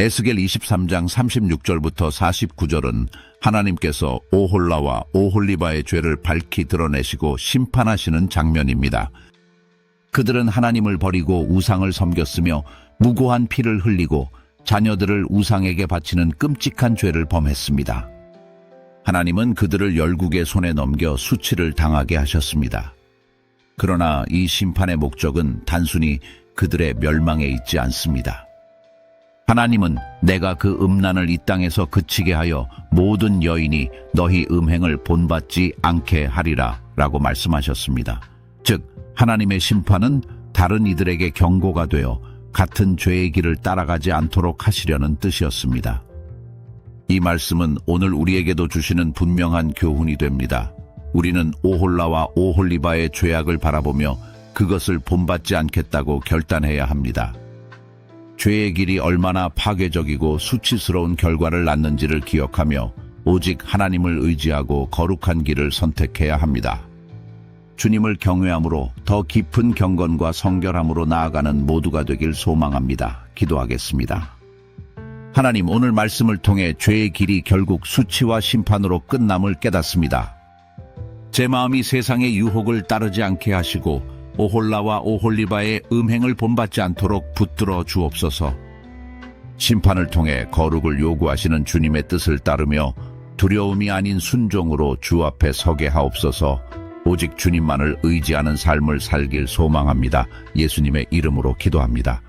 에스겔 23장 36절부터 49절은 하나님께서 오홀라와 오홀리바의 죄를 밝히 드러내시고 심판하시는 장면입니다. 그들은 하나님을 버리고 우상을 섬겼으며 무고한 피를 흘리고 자녀들을 우상에게 바치는 끔찍한 죄를 범했습니다. 하나님은 그들을 열국의 손에 넘겨 수치를 당하게 하셨습니다. 그러나 이 심판의 목적은 단순히 그들의 멸망에 있지 않습니다. 하나님은 내가 그 음란을 이 땅에서 그치게 하여 모든 여인이 너희 음행을 본받지 않게 하리라 라고 말씀하셨습니다. 즉, 하나님의 심판은 다른 이들에게 경고가 되어 같은 죄의 길을 따라가지 않도록 하시려는 뜻이었습니다. 이 말씀은 오늘 우리에게도 주시는 분명한 교훈이 됩니다. 우리는 오홀라와 오홀리바의 죄악을 바라보며 그것을 본받지 않겠다고 결단해야 합니다. 죄의 길이 얼마나 파괴적이고 수치스러운 결과를 낳는지를 기억하며 오직 하나님을 의지하고 거룩한 길을 선택해야 합니다. 주님을 경외함으로 더 깊은 경건과 성결함으로 나아가는 모두가 되길 소망합니다. 기도하겠습니다. 하나님 오늘 말씀을 통해 죄의 길이 결국 수치와 심판으로 끝남을 깨닫습니다. 제 마음이 세상의 유혹을 따르지 않게 하시고 오홀라와 오홀리바의 음행을 본받지 않도록 붙들어 주옵소서. 심판을 통해 거룩을 요구하시는 주님의 뜻을 따르며 두려움이 아닌 순종으로 주 앞에 서게 하옵소서. 오직 주님만을 의지하는 삶을 살길 소망합니다. 예수님의 이름으로 기도합니다.